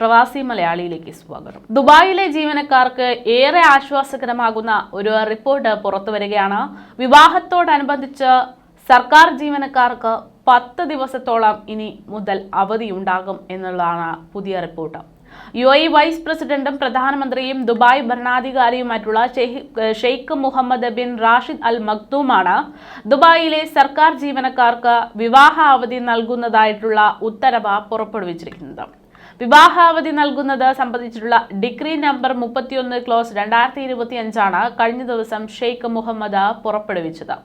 പ്രവാസി മലയാളിയിലേക്ക് സ്വാഗതം. ദുബായിലെ ജീവനക്കാർക്ക് ഏറെ ആശ്വാസകരമാകുന്ന ഒരു റിപ്പോർട്ട് പുറത്തു വരികയാണ്. വിവാഹത്തോടനുബന്ധിച്ച് സർക്കാർ ജീവനക്കാർക്ക് പത്ത് ദിവസത്തോളം ഇനി മുതൽ അവധിയുണ്ടാകും എന്നുള്ളതാണ് പുതിയ റിപ്പോർട്ട് യു എ വൈസ് പ്രസിഡന്റും പ്രധാനമന്ത്രിയും Dubai ഭരണാധികാരിയുമായിട്ടുള്ള Sheikh Mohammed bin Rashid Al മക്തൂമാണ് ദുബായിലെ സർക്കാർ ജീവനക്കാർക്ക് വിവാഹ അവധി നൽകുന്നതായിട്ടുള്ള ഉത്തരവ് പുറപ്പെടുവിച്ചിരിക്കുന്നത്. വിവാഹാവധി നൽകുന്നത് സംബന്ധിച്ചിട്ടുള്ള ഡിഗ്രി നമ്പർ മുപ്പത്തിയൊന്ന് ക്ലോസ് രണ്ടായിരത്തി ഇരുപത്തി അഞ്ചാണ് കഴിഞ്ഞ ദിവസം ഷെയ്ഖ് മുഹമ്മദ് പുറപ്പെടുവിച്ചത്.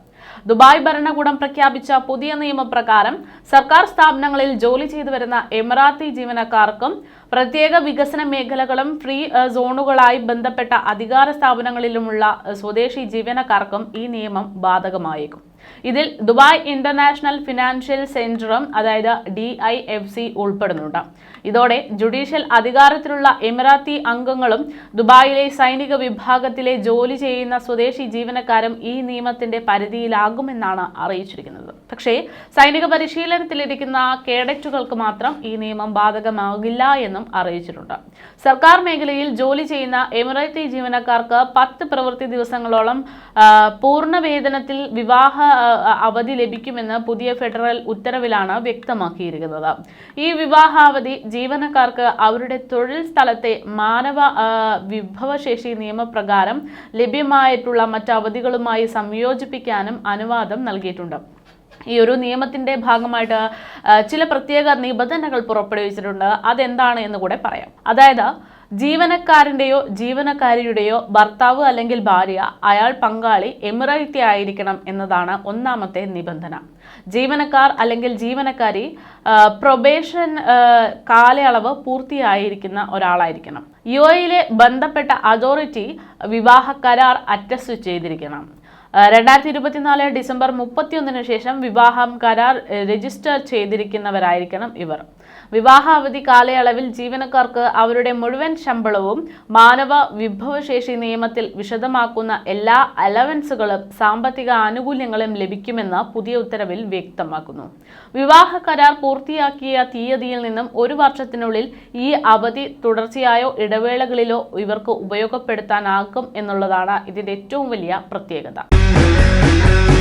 ദുബായ് ഭരണകൂടം പ്രഖ്യാപിച്ച പുതിയ നിയമപ്രകാരം സർക്കാർ സ്ഥാപനങ്ങളിൽ ജോലി ചെയ്തു വരുന്ന എമിറാത്തി ജീവനക്കാർക്കും പ്രത്യേക വികസന മേഖലകളും ഫ്രീ സോണുകളായി ബന്ധപ്പെട്ട അധികാര സ്ഥാപനങ്ങളിലുമുള്ള സ്വദേശി ജീവനക്കാർക്കും ഈ നിയമം ബാധകമായേക്കും. ഇതിൽ ദുബായ് ഇന്റർനാഷണൽ ഫിനാൻഷ്യൽ സെന്ററും അതായത് ഡി ഐ എഫ് സി ഉൾപ്പെടുന്നുണ്ട്. ഇതോടെ ജുഡീഷ്യൽ അധികാരത്തിലുള്ള എമിറാത്തി അംഗങ്ങളും ദുബായിലെ സൈനിക വിഭാഗത്തിലെ ജോലി ചെയ്യുന്ന സ്വദേശി ജീവനക്കാരും ഈ നിയമത്തിന്റെ പരിധിയിലാകുമെന്നാണ് അറിയിച്ചിരിക്കുന്നത്. പക്ഷേ സൈനിക പരിശീലനത്തിലിരിക്കുന്ന കേഡറ്റുകൾക്ക് മാത്രം ഈ നിയമം ബാധകമാകില്ല എന്നും അറിയിച്ചിട്ടുണ്ട്. സർക്കാർ മേഖലയിൽ ജോലി ചെയ്യുന്ന എമിറേറ്റി ജീവനക്കാർക്ക് പത്ത് പ്രവൃത്തി ദിവസങ്ങളോളം പൂർണ വേതനത്തിൽ വിവാഹ അവധി ലഭിക്കുമെന്ന് പുതിയ ഫെഡറൽ ഉത്തരവിലാണ് വ്യക്തമാക്കിയിരിക്കുന്നത്. ഈ വിവാഹാവധി ജീവനക്കാർക്ക് അവരുടെ തൊഴിൽ സ്ഥലത്തെ മാനവ വിഭവശേഷി നിയമപ്രകാരം ലഭ്യമായിട്ടുള്ള മറ്റ് അവധികളുമായി സംയോജിപ്പിക്കാനും അനുവാദം നൽകിയിട്ടുണ്ട്. ഈ ഒരു നിയമത്തിന്റെ ഭാഗമായിട്ട് ചില പ്രത്യേക നിബന്ധനകൾ പുറപ്പെടുവിച്ചിട്ടുണ്ട്. അതെന്താണ് എന്ന് കൂടെ പറയാം. അതായത് ജീവനക്കാരന്റെയോ ജീവനക്കാരിയുടെയോ ഭർത്താവ് അല്ലെങ്കിൽ ഭാര്യ അയാൾ പങ്കാളി എമിറൈറ്റി ആയിരിക്കണം എന്നതാണ് ഒന്നാമത്തെ നിബന്ധന. ജീവനക്കാർ അല്ലെങ്കിൽ ജീവനക്കാരി പ്രൊബേഷൻ കാലയളവ് പൂർത്തിയായിരിക്കുന്ന ഒരാളായിരിക്കണം. യു എയിലെ ബന്ധപ്പെട്ട അതോറിറ്റി വിവാഹ കരാർ അറ്റസ്റ്റ് ചെയ്തിരിക്കണം. രണ്ടായിരത്തി ഇരുപത്തിനാല് ഡിസംബർ മുപ്പത്തിയൊന്നിന് ശേഷം വിവാഹം കരാർ രജിസ്റ്റർ ചെയ്തിരിക്കുന്നവരായിരിക്കണം ഇവർ. വിവാഹ അവധി കാലയളവിൽ ജീവനക്കാർക്ക് അവരുടെ മുഴുവൻ ശമ്പളവും മാനവ വിഭവശേഷി നിയമത്തിൽ വിശദമാക്കുന്ന എല്ലാ അലവൻസുകളും സാമ്പത്തിക ആനുകൂല്യങ്ങളും ലഭിക്കുമെന്ന് പുതിയ ഉത്തരവിൽ വ്യക്തമാക്കുന്നു. വിവാഹ കരാർ പൂർത്തിയാക്കിയ തീയതിയിൽ നിന്നും ഒരു വർഷത്തിനുള്ളിൽ ഈ അവധി തുടർച്ചയായോ ഇടവേളകളിലോ ഇവർക്ക് ഉപയോഗപ്പെടുത്താനാകും എന്നുള്ളതാണ് ഇതിന്റെ ഏറ്റവും വലിയ പ്രത്യേകത. Yeah.